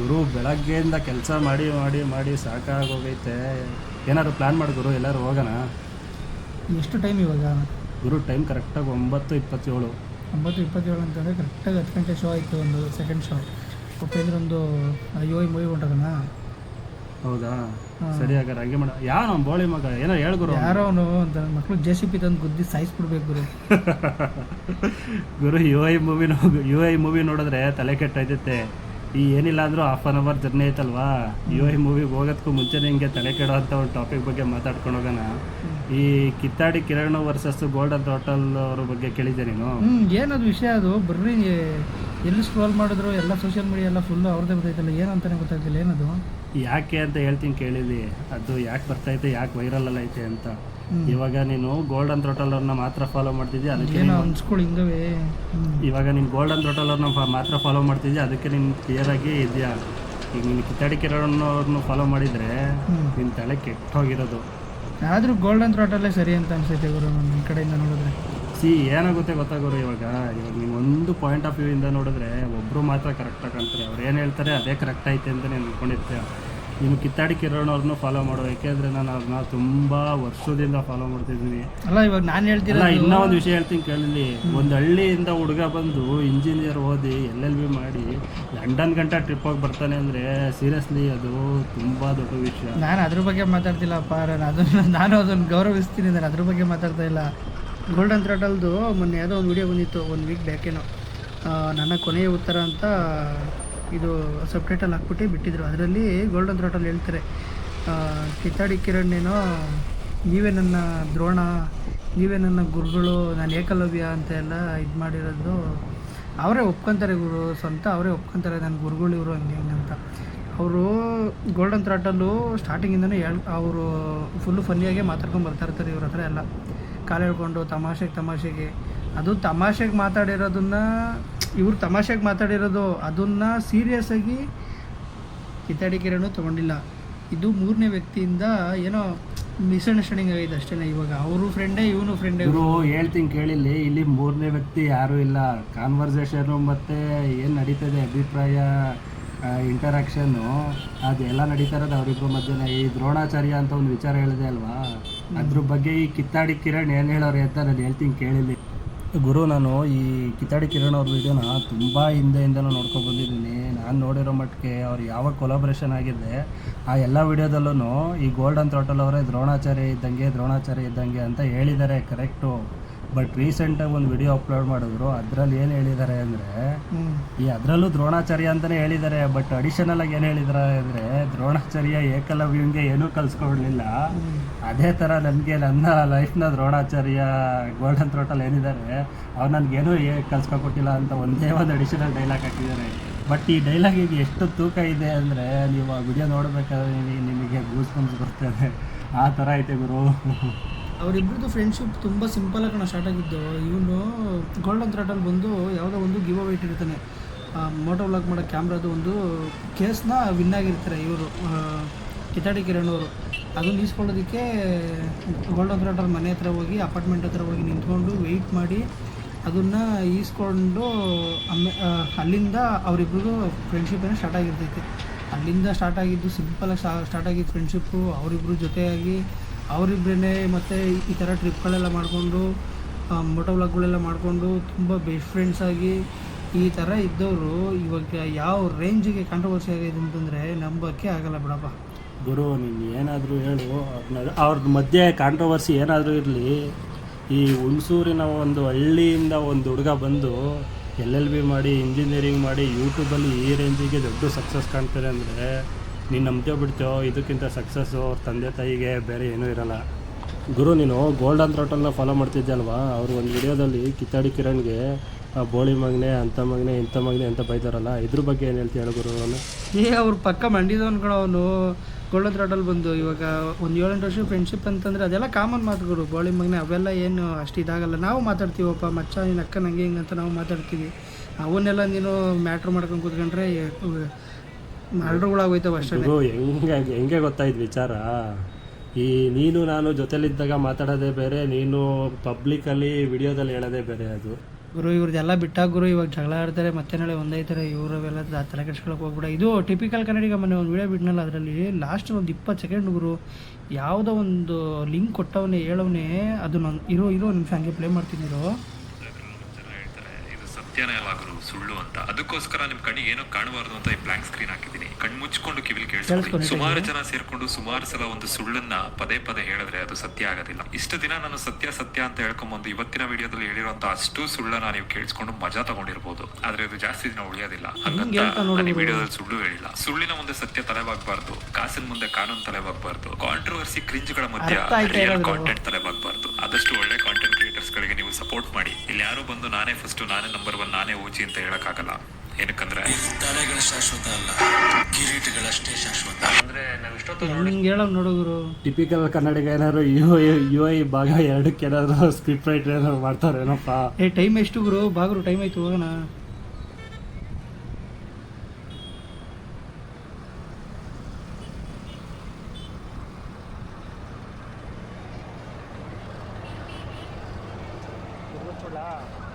ಗುರು ಬೆಳಗ್ಗೆಯಿಂದ ಕೆಲಸ ಮಾಡಿ ಮಾಡಿ ಮಾಡಿ ಸಾಕಾಗೋಗೈತೆ. ಏನಾದ್ರು ಪ್ಲ್ಯಾನ್ ಮಾಡಿ ಗುರು ಎಲ್ಲರೂ ಹೋಗೋಣ. ಎಷ್ಟು ಟೈಮ್ ಇವಾಗ? ಗುರು ಟೈಮ್ ಕರೆಕ್ಟಾಗಿ ಒಂಬತ್ತು ಇಪ್ಪತ್ತೇಳು. ಒಂಬತ್ತು ಇಪ್ಪತ್ತೇಳು ಅಂತಂದರೆ ಕರೆಕ್ಟಾಗಿ ಹತ್ತು ಗಂಟೆ ಶೋ ಆಯಿತು ಒಂದು ಸೆಕೆಂಡ್ ಶೋ ಉಪೇಂದ್ರ ಒಂದು ಅಯ್ಯೋ ಮೂವಿ ಹೊಂಟದನ ಹೌದಾ. ಸರಿ ಹಾಗಾದ್ರೆ ಹಂಗೆ ಮಾಡ. ಯಾವ ನಮ್ಮ ಬೋಳಿ ಮಗ? ಏನೋ ಹೇಳು ಗುರು. ಯಾರೋ ಅವನು ಅಂತ ಮಕ್ಳು ಜೆ ಸಿ ಪಿ ತಂದು ಗುದ್ದಿ ಸಾಯಿಸ್ಬಿಡ್ಬೇಕು ಗುರು. ಗುರು U I movie U I movie ನೋಡಿದ್ರೆ ತಲೆ ಕೆಟ್ಟೈತೈತೆ ಈ ಏನಿಲ್ಲ ಅಂದ್ರೂ ಹಾಫ್ ಆನ್ ಅವರ್ ಜರ್ನಿ ಐತಲ್ವಾ? ಯು ಈ ಮೂವಿಗೆ ಹೋಗೋದಕ್ಕೂ ಮುಂಚೆನೇ ಹಿಂಗೆ ತಲೆ ಕೆಡೋ ಅಂತ ಒಂದು ಟಾಪಿಕ್ ಬಗ್ಗೆ ಮಾತಾಡ್ಕೊಂಡು ಹೋಗೋಣ. ಈ ಕಿತ್ತಾಡಿ ಕಿರಣ್ ವರ್ಸಸ್ ಗೋಲ್ಡನ್ ಟೋಟಲ್ ಅವ್ರ ಬಗ್ಗೆ ಕೇಳಿದ್ದೆ ನೀನು? ಏನದು ವಿಷಯ ಅದು? ಬರ್ರಿ ಎಲ್ಲಿ ಸ್ಕ್ರೋಲ್ ಮಾಡಿದ್ರು ಎಲ್ಲ ಸೋಷಿಯಲ್ ಮೀಡಿಯಾ ಎಲ್ಲ ಫುಲ್ ಅವ್ರದ್ದೇ ಬರ್ತೈತಲ್ಲ ಏನು ಅಂತಾನೆ ಗೊತ್ತಾಗ್ತಿಲ್ಲ ಏನದು? ಯಾಕೆ ಅಂತ ಹೇಳ್ತೀನಿ ಕೇಳಿದ್ವಿ. ಅದು ಯಾಕೆ ಬರ್ತೈತೆ ಯಾಕೆ ವೈರಲ್ ಅಲ್ಲ ಐತೆ ಅಂತ. ಇವಾಗ ನೀನು ಗೋಲ್ಡನ್ ಅವ್ರನ್ನ ಮಾತ್ರ ಫಾಲೋ ಮಾಡ್ತಿದ್ಯಾ? ಅದಕ್ಕೆ ಏನೋ ಅನ್ಸ್ಕೊಳ್ಳಿ ಹಿಂಗವೇ. ಇವಾಗ ನೀನು ಗೋಲ್ಡನ್ ಅವ್ರನ್ನ ಮಾತ್ರ ಫಾಲೋ ಮಾಡ್ತಿದ್ಯಾ? ಅದಕ್ಕೆ ನಿನ್ ಕ್ಲಿಯರ್ ಆಗಿ ಇದೆಯಾ? ಈಗ ನೀನು ಕಿತ್ತಾಡಿ ಕಿರಣ್ ಅವ್ರನ್ನ ಫಾಲೋ ಮಾಡಿದ್ರೆ ನಿನ್ ನಿನ್ನ ತಲೆ ಕೆಟ್ಟೋಗಿರೋದು. ಆದರೂ ಗೋಲ್ಡನ್ ಥ್ರಾಟಲ್ಲೇ ಸರಿ ಅಂತ ಅನ್ಸುತ್ತೆ ಗುರು ನನ್ನ ಕಡೆಯಿಂದ ನೋಡಿದ್ರೆ. ಸಿ ಏನಾಗುತ್ತೆ ಗೊತ್ತಾಗೋರು ಇವಾಗ? ಇವಾಗ ನೀವು ಒಂದು ಪಾಯಿಂಟ್ ಆಫ್ ವ್ಯೂ ಇಂದ ನೋಡಿದ್ರೆ ಒಬ್ರು ಮಾತ್ರ ಕರೆಕ್ಟಾಗಿ ಕಾಣ್ತಾರೆ. ಅವ್ರು ಏನು ಹೇಳ್ತಾರೆ ಅದೇ ಕರೆಕ್ಟ್ ಐತೆ ಅಂತ ನೀನು ಅನ್ಕೊಂಡಿರ್ತೀಯ. ನೀನು ಕಿತ್ತಾಡಿ ಕಿರಣ್ ಅವ್ರನ್ನೂ ಫಾಲೋ ಮಾಡು ಯಾಕೆಂದರೆ ನಾನು ಅವ್ರನ್ನ ತುಂಬ ವರ್ಷದಿಂದ ಫಾಲೋ ಮಾಡ್ತಿದ್ದೀನಿ ಅಲ್ಲ ಇವಾಗ ನಾನು ಹೇಳ್ತೀನಿ ಇನ್ನೂ ಒಂದು ವಿಷಯ ಹೇಳ್ತೀನಿ ಕೇಳಲಿ. ಒಂದು ಹಳ್ಳಿಯಿಂದ ಹುಡುಗ ಬಂದು ಇಂಜಿನಿಯರ್ ಓದಿ ಎಲ್ ಎಲ್ ಬಿ ಮಾಡಿ ಲಂಡನ್ ಗಂಟ ಟ್ರಿಪ್ ಹೋಗಿ ಬರ್ತಾನೆ ಅಂದರೆ ಸೀರಿಯಸ್ಲಿ ಅದು ತುಂಬ ದೊಡ್ಡ ವಿಷಯ. ನಾನು ಅದ್ರ ಬಗ್ಗೆ ಮಾತಾಡ್ತಿಲ್ಲಪ್ಪ ನಾನು ಅದನ್ನ ನಾನು ಅದನ್ನು ಗೌರವಿಸ್ತೀನಿ ನಾನು ಅದ್ರ ಬಗ್ಗೆ ಮಾತಾಡ್ತಾ ಇಲ್ಲ. ಗೋಲ್ಡನ್ ಥ್ರಾಟಲ್ದು ಮೊನ್ನೆ ಯಾವುದೋ ಒಂದು ವಿಡಿಯೋ ಬಂದಿತ್ತು ಒಂದು ವೀಕ್ ಬ್ಯಾಕೇನೋ ನನ್ನ ಕೊನೆಯ ಉತ್ತರ ಅಂತ ಇದು ಸಬ್ ಟೈಟಲ್ ಹಾಕ್ಬಿಟ್ಟು ಬಿಟ್ಟಿದ್ರು. ಅದರಲ್ಲಿ ಗೋಲ್ಡನ್ ಥ್ರಾಟಲ್ ಹೇಳ್ತಾರೆ ಕಿತ್ತಾಡಿ ಕಿರಣ್ ಏನೋ ನೀವೇ ನನ್ನ ದ್ರೋಣ, ನೀವೇ ನನ್ನ ಗುರುಗಳು, ನಾನು ಏಕಲವ್ಯ ಅಂತ ಎಲ್ಲ ಇದು ಮಾಡಿರೋದು. ಅವರೇ ಒಪ್ಕೊಂತಾರೆ ಗುರು, ಸ್ವಂತ ಅವರೇ ಒಪ್ಕೊಂತಾರೆ ನನ್ನ ಗುರುಗಳು ಇವರು ಹಂಗೆ ಹಂಗೆ ಅಂತ. ಅವರು ಗೋಲ್ಡನ್ ಥ್ರಾಟಲ್ಲು ಸ್ಟಾರ್ಟಿಂಗಿಂದನೂ ಹೇಳ್, ಅವರು ಫುಲ್ಲು ಫನ್ನಿಯಾಗೆ ಮಾತಾಡ್ಕೊಂಡು ಬರ್ತಾ ಇರ್ತಾರೆ ಇವ್ರ ಹತ್ರ ಎಲ್ಲ. ಕಾಲು ಹೇಳ್ಕೊಂಡು ತಮಾಷೆಗೆ ತಮಾಷೆಗೆ. ಅದು ತಮಾಷೆಗೆ ಮಾತಾಡಿರೋದನ್ನ ಇವ್ರು ತಮಾಷೆಗೆ ಮಾತಾಡಿರೋದು ಅದನ್ನು ಸೀರಿಯಸ್ ಆಗಿ ಕಿತ್ತಾಡಿ ಕಿರಣು ತೊಗೊಂಡಿಲ್ಲ. ಇದು ಮೂರನೇ ವ್ಯಕ್ತಿಯಿಂದ ಏನೋ ಮಿಸ್ಅಂಡರ್ಸ್ಟ್ಯಾಂಡಿಂಗ್ ಆಗಿದೆ ಅಷ್ಟೇ ಇವಾಗ. ಅವರು ಫ್ರೆಂಡೇ ಇವನು ಫ್ರೆಂಡೇ ಇವರು ಹೇಳ್ತೀನಿ ಕೇಳಿಲ್ಲಿ ಇಲ್ಲಿ ಮೂರನೇ ವ್ಯಕ್ತಿ ಯಾರೂ ಇಲ್ಲ. ಕಾನ್ವರ್ಸೇಷನು ಮತ್ತು ಏನು ನಡೀತದೆ ಅಭಿಪ್ರಾಯ ಇಂಟರಾಕ್ಷನ್ನು ಅದೆಲ್ಲ ನಡೀತಾ ಇರೋದು ಅವರಿಬ್ಬರ ಮಧ್ಯೆ ಈ ದ್ರೋಣಾಚಾರ್ಯ ಅಂತ ಒಂದು ವಿಚಾರ ಹೇಳಿದೆ ಅಲ್ವಾ? ಅದ್ರ ಬಗ್ಗೆ ಈ ಕಿತ್ತಾಡಿ ಕಿರಣ್ ಏನು ಹೇಳೋರು ಅಂತ ನಾನು ಹೇಳ್ತೀನಿ ಕೇಳಿಲ್ಲಿ. ಗುರು, ನಾನು ಈ ಕಿತ್ತಾಡಿ ಕಿರಣ್ ಅವ್ರ ವಿಡಿಯೋನ ತುಂಬ ಹಿಂದೆಯಿಂದನೂ ನೋಡ್ಕೊಂಡು ಬಂದಿದ್ದೀನಿ. ನಾನು ನೋಡಿರೋ ಮಟ್ಟಿಗೆ ಅವ್ರು ಯಾವ ಕೊಲಾಬ್ರೇಷನ್ ಆಗಿದೆ, ಆ ಎಲ್ಲ ವಿಡಿಯೋದಲ್ಲೂ ಈ ಗೋಲ್ಡನ್ ಥ್ರಾಟಲ್ ಅವರೇ ದ್ರೋಣಾಚಾರ್ಯ ಇದ್ದಂಗೆ ದ್ರೋಣಾಚಾರ್ಯ ಇದ್ದಂಗೆ ಅಂತ ಹೇಳಿದ್ದಾರೆ ಕರೆಕ್ಟು ಬಟ್ ರೀಸೆಂಟಾಗಿ ಒಂದು ವಿಡಿಯೋ ಅಪ್ಲೋಡ್ ಮಾಡಿದ್ರು. ಅದರಲ್ಲಿ ಏನು ಹೇಳಿದ್ದಾರೆ ಅಂದರೆ ಈ ಅದರಲ್ಲೂ ದ್ರೋಣಾಚಾರ್ಯ ಅಂತಲೇ ಹೇಳಿದ್ದಾರೆ ಬಟ್ ಅಡಿಷನಲ್ ಆಗಿ ಏನು ಹೇಳಿದ್ದಾರೆ ಅಂದರೆ ದ್ರೋಣಾಚಾರ್ಯ ಏಕಲವ್ಯಂಗೆ ಏನೂ ಕಲಿಸ್ಕೊಡ್ಲಿಲ್ಲ. ಅದೇ ಥರ ನನಗೆ ನನ್ನ ಲೈಫ್ನ ದ್ರೋಣಾಚಾರ್ಯ ಗೋಲ್ಡನ್ ಥ್ರೋಟಲ್ ಏನಿದ್ದಾರೆ ಅವ್ರು ನನಗೇನೂ ಕಲ್ಸ್ಕೊಟ್ಟಿಲ್ಲ ಅಂತ ಒಂದೇ ಒಂದು ಅಡಿಷನಲ್ ಡೈಲಾಗ್ ಹಾಕಿದ್ದಾರೆ. ಬಟ್ ಈ ಡೈಲಾಗಿಗೆ ಎಷ್ಟು ತೂಕ ಇದೆ ಅಂದರೆ ನೀವು ಆ ವಿಡಿಯೋ ನೋಡಬೇಕಾದ್ರೆ ನಿಮಗೆ ಗೂಸ್ ಬರ್ತದೆ. ಆ ಥರ ಐತೆ ಗುರು. ಅವರಿಬ್ಬರದು ಫ್ರೆಂಡ್ಶಿಪ್ ತುಂಬ ಸಿಂಪಲ್ ಆಗಿ ಸ್ಟಾರ್ಟ್ ಆಗಿದ್ದು. ಇವನು ಗೋಲ್ಡನ್ ಥ್ರಾಟಲ್ಲಿ ಬಂದು ಯಾವುದೋ ಒಂದು ಗಿವ್ ಅವೇ ಇಟ್ಟಿರ್ತಾನೆ ಮೋಟೋ ವ್ಲಾಗ್ ಮಾಡೋ ಕ್ಯಾಮ್ರಾದು ಒಂದು ಕೇಸ್ನ ವಿನ್ ಆಗಿರ್ತಾರೆ ಇವರು. ಕಿತಾಡಿ ಕಿರಣ್ ಅವರು ಅದನ್ನು ಈಸ್ಕೊಳ್ಳೋದಕ್ಕೆ ಗೋಲ್ಡನ್ ಥ್ರಾಟಲ್ ಮನೆ ಹತ್ರ ಹೋಗಿ ಅಪಾರ್ಟ್ಮೆಂಟ್ ಹತ್ರ ಹೋಗಿ ನಿಂತ್ಕೊಂಡು ವೆಯ್ಟ್ ಮಾಡಿ ಅದನ್ನು ಈಸ್ಕೊಂಡು ಅಮ್ಮೆ ಅಲ್ಲಿಂದ ಅವರಿಬ್ರಿಗೂ ಫ್ರೆಂಡ್ಶಿಪ್ ಏನೋ ಸ್ಟಾರ್ಟ್ ಆಗಿರ್ತೈತಿ. ಅಲ್ಲಿಂದ ಸ್ಟಾರ್ಟ್ ಆಗಿದ್ದು ಸಿಂಪಲಾಗಿ ಸ್ಟಾರ್ಟ್ ಆಗಿದ್ದು ಫ್ರೆಂಡ್ಶಿಪ್ಪು ಅವರಿಬ್ಬರು ಜೊತೆಯಾಗಿ ಅವರಿಬ್ಬರೇ ಮತ್ತು ಈ ಥರ ಟ್ರಿಪ್ಗಳೆಲ್ಲ ಮಾಡಿಕೊಂಡು ಮೋಟೋ ವ್ಲಾಗ್ಗಳೆಲ್ಲ ಮಾಡಿಕೊಂಡು ತುಂಬ ಬೆಸ್ಟ್ ಫ್ರೆಂಡ್ಸ್ ಆಗಿ ಈ ಥರ ಇದ್ದವರು ಇವಾಗ ಯಾವ ರೇಂಜಿಗೆ ಕಾಂಟ್ರವರ್ಸಿ ಆಗಿದೆ ಅಂತಂದರೆ ನಂಬೋಕ್ಕೆ ಆಗಲ್ಲ ಬಿಡಪ್ಪ. ಗುರು, ನೀನು ಏನಾದರೂ ಹೇಳು. ಅವ್ರದ್ದು ಅವ್ರ ಮಧ್ಯೆ ಕಾಂಟ್ರವರ್ಸಿ ಏನಾದರೂ ಇರಲಿ. ಈ ಹುಣಸೂರಿನ ಒಂದು ಹಳ್ಳಿಯಿಂದ ಒಂದು ಹುಡುಗ ಬಂದು ಎಲ್ ಎಲ್ ಬಿ ಮಾಡಿ ಇಂಜಿನಿಯರಿಂಗ್ ಮಾಡಿ ಯೂಟ್ಯೂಬಲ್ಲಿ ಈ ರೇಂಜಿಗೆ ದೊಡ್ಡ ಸಕ್ಸಸ್ ಕಾಣ್ತಾರೆ ಅಂದರೆ ನೀನು ನಂಬ್ತೇವೆ ಬಿಡ್ತೇವೋ ಇದಕ್ಕಿಂತ ಸಕ್ಸಸ್ಸು ಅವ್ರ ತಂದೆ ತಾಯಿಗೆ ಬೇರೆ ಏನೂ ಇರಲ್ಲ. ಗುರು, ನೀನು ಗೋಲ್ಡನ್ ಥ್ರೋಟಲ್ನ ಫಾಲೋ ಮಾಡ್ತಿದ್ದೆ ಅವರು ಒಂದು ವಿಡಿಯೋದಲ್ಲಿ ಕಿತ್ತಾಡಿ ಕಿರಣ್ಗೆ ಬೋಳಿ ಮಗನೆ ಅಂಥ ಮಗನೆ, ಇಂಥ ಮಗನೆ ಅಂತ ಬೈತಾರಲ್ಲ ಇದ್ರ ಬಗ್ಗೆ ಏನು ಹೇಳ್ತೀಯ ಹೇಳು ಗುರು ಅವನು? ಏ, ಅವ್ರ ಪಕ್ಕ ಮಂಡಿದ ಕಣ ಅವನು. ಗೋಲ್ಡನ್ ಥ್ರೋಟಲ್ ಬಂದು ಇವಾಗ ಒಂದು ಏಳೆಂಟು ವರ್ಷ ಫ್ರೆಂಡ್ಶಿಪ್ ಅಂತಂದರೆ ಅದೆಲ್ಲ ಕಾಮನ್ ಮಾತುಗಳು ಬೋಳಿ ಮಗನೆ, ಅವೆಲ್ಲ ಏನು ಅಷ್ಟು ಇದಾಗಲ್ಲ. ನಾವು ಮಾತಾಡ್ತೀವಪ್ಪ, ಮಚ್ಚ ನಿನ್ನ ಅಕ್ಕ ನಂಗೆ ಹಿಂಗೆ ಅಂತ ನಾವು ಮಾತಾಡ್ತೀವಿ. ಅವನ್ನೆಲ್ಲ ನೀನು ಮ್ಯಾಟ್ರ್ ಮಾಡ್ಕೊಂಡು ಕೂತ್ಕೊಂಡ್ರೆ ಮರಳುಗಳಾಗೋಯ್ತವ ಅಷ್ಟೇ. ಹೆಂಗೆ ಹೆಂಗೆ ಗೊತ್ತಾಯ್ತು ವಿಚಾರ? ಈ ನೀನು ನಾನು ಜೊತೆಲಿದ್ದಾಗ ಮಾತಾಡೋದೇ ಬೇರೆ ನೀನು ಪಬ್ಲಿಕಲ್ಲಿ ವಿಡಿಯೋದಲ್ಲಿ ಹೇಳೋದೇ ಬೇರೆ ಅದು. ಗುರು ಇವ್ರದ್ದೆಲ್ಲ ಬಿಟ್ಟಾಗ ಗುರು ಇವಾಗ ಜಗಳ ಆಡ್ತಾರೆ ಮತ್ತೆ ನಾಳೆ ಒಂದೈತಾರೆ ಇವರವೆಲ್ಲ ತಲೆ ಕೆಡ್ಸ್ಕೊಳಕ್ಕೆ ಹೋಗ್ಬಿಡ. ಇದು ಟಿಪಿಕಲ್ ಕನ್ನಡಿಗ ಮೊನ್ನೆ ಒಂದು ವಿಡಿಯೋ ಬಿಟ್ನಲ್ಲ ಅದರಲ್ಲಿ? ಲಾಸ್ಟ್ ಒಂದು ಇಪ್ಪತ್ತು ಸೆಕೆಂಡ್ ಗುರು ಯಾವುದೋ ಒಂದು ಲಿಂಕ್ ಕೊಟ್ಟವನೇ ಹೇಳವನೇ ಅದು ನಾನು ಇರೋ ಇರೋ ನಿಮಿಷ ಹಂಗೆ ಪ್ಲೇ ಮಾಡ್ತಿದ್ದೀರೋ? ಸತ್ಯನೇ ಅಲ್ಲ ಗುರು ಸುಳ್ಳು ಅಂತ. ಅದಕ್ಕೋಸ್ಕರ ನಿಮ್ ಕಣ್ಣಿಗೆ ಏನೋ ಕಾಣಬಾರ್ದು ಅಂತ ಈ ಬ್ಲಾಂಕ್ ಸ್ಕ್ರೀನ್ ಹಾಕಿದೀನಿ ಕಣ್ ಮುಚ್ಕೊಂಡು ಕಿವಿಲ್ ಕೇಳಿಸ್ಕೊಳ್ಳಿ ಕೇಳಿಸ್ಕೊಳ್ಳಿ. ಸುಮಾರು ಜನ ಸೇರ್ಕೊಂಡು ಸುಮಾರು ಸಲ ಒಂದು ಸುಳ್ಳನ್ನ ಪದೇ ಪದೇ ಹೇಳಿದ್ರೆ ಅದು ಸತ್ಯ ಆಗೋದಿಲ್ಲ. ಇಷ್ಟು ದಿನ ನಾನು ಸತ್ಯ ಸತ್ಯ ಅಂತ ಹೇಳ್ಕೊಂಬಂದು ಇವತ್ತಿನ ವಿಡಿಯೋದಲ್ಲಿ ಹೇಳಿರುವಂತ ಅಷ್ಟು ಸುಳ್ಳನ್ನ ನೀವು ಕೇಳಿಸ್ಕೊಂಡು ಮಜಾ ತಗೊಂಡಿರ್ಬೋದು. ಆದ್ರೆ ಅದು ಜಾಸ್ತಿ ದಿನ ಉಳಿಯೋದಿಲ್ಲ. ಹಂಗಂತ ವಿಡಿಯೋದಲ್ಲಿ ಸುಳ್ಳು ಹೇಳಿಲ್ಲ. ಸುಳ್ಳಿನ ಮುಂದೆ ಸತ್ಯ ತಲೆಬಾಗ್ಬಾರ್ದು. ಕಾಸಿನ ಮುಂದೆ ಕಾನೂನು ತಲೆಬಾಗ್ಬಾರ್ದು. ಕಾಂಟ್ರವರ್ಸಿ ಕ್ರಿಂಜ್ಗಳ ಮಧ್ಯ ರಿಯಲ್? ಕಾಂಟೆಂಟ್ ತಲೆಬಾಗ್ಬಾರ್ದು. ಆದಷ್ಟು ಒಳ್ಳೆ ಕಾಂಟೆಂಟ್ ಗಳಿಗೆ ನೀವು ಸಪೋರ್ಟ್ ಮಾಡಿ. ಇಲ್ಲಿ ಯಾರು ಬಂದು ನಾನೇ ಫಸ್ಟ್ ನಾನೇ ನಂಬರ್ ಒನ್ ನಾನೇ ಓಜಿ ಅಂತ ಹೇಳಕ್ಕಾಗಲ್ಲ. ಏನಕ್ಕಂದ್ರೆ ತಲೆಗಳು ಶಾಶ್ವತ ಅಲ್ಲ. ಕಿರೀಟಗಳಷ್ಟೇ ಶಾಶ್ವತ. ಅಂದ್ರೆ ನಾವು ಇಷ್ಟೊತ್ತು ಹಿಂಗೆ ಹೇಳೋ ನೋಡು ಗುರು ಟಿಪಿಕಲ್ ಕನ್ನಡಿಗ ಏನಾದ್ರು ಯು ಯು ಐ ಭಾಗ ಎರಡಕ್ಕೆ ಏನಾದ್ರು ಸ್ಕ್ರಿಪ್ಟ್ ರೈಟರ್ ಏನಾದ್ರು ಮಾಡ್ತಾರೇನಪ್ಪ? ಏ ಟೈಮ್ ಎಷ್ಟು ಗುರು? ಬಾಗ್ರು ಟೈಮ್ ಆಯ್ತು ಹೋಗೋಣ. போடலாம்